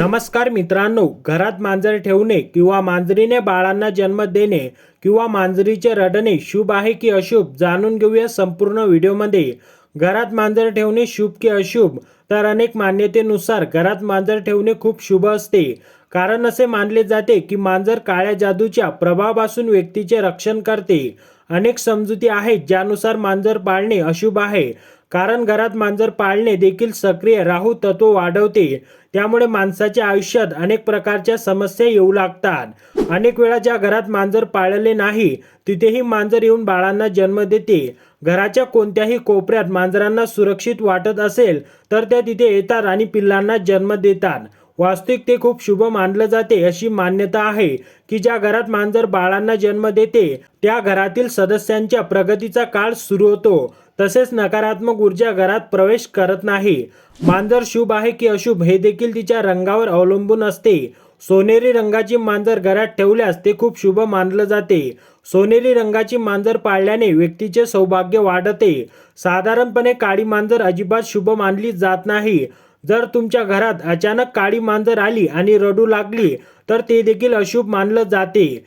नमस्कार मित्रांनो घरात मांजर ठेवणे किंवा मांजरीने बाळांना जन्म देणे किंवा मांजरीचे रडणे शुभ आहे की अशुभ जाणून घेऊया संपूर्ण व्हिडिओमध्ये. घरात मांजर ठेवणे शुभ की अशुभ? तर अनेक मान्यतेनुसार घरात मांजर ठेवणे खूप शुभ असते. कारण असे मानले जाते की मांजर काळ्या जादूच्या प्रभावापासून व्यक्तीचे रक्षण करते. अनेक समजुती आहेत ज्यानुसार मांजर पाळणे अशुभ आहे. कारण घरात मांजर पाळणे देखील सक्रिय राहू तत्व वाढवते. त्यामुळे माणसाच्या आयुष्यात अनेक प्रकारच्या समस्या येऊ लागतात. अनेक वेळा ज्या घरात मांजर पाळले नाही तिथेही मांजर येऊन बाळांना जन्म देते. घराच्या कोणत्याही कोपऱ्यात मांजरांना सुरक्षित वाटत असेल तर त्या तिथे येतात आणि पिल्लांना जन्म देतात. वास्तविक ते खूप शुभ मानलं जाते अशी मान्यता आहे की ज्या घरात मांजर बाळांना जन्म देते त्या घरातील सदस्यांच्या प्रगतीचा काळ सुरू होतो. तसेच नकारात्मक ऊर्जा घरात प्रवेश करत नाही. मांजर शुभ आहे की अशुभ हे देखील तिच्या रंगावर अवलंबून असते. सोनेरी रंगाची मांजर घरात ठेवल्यास ते खूप शुभ मानलं जाते. सोनेरी रंगाची मांजर पाळल्याने व्यक्तीचे सौभाग्य वाढते. साधारणपणे काळी मांजर अजिबात शुभ मानली जात नाही. जर तुमच्या घरात अचानक काळी मांजर आली आणि रडू लागली तर ते देखील अशुभ मानलं जाते.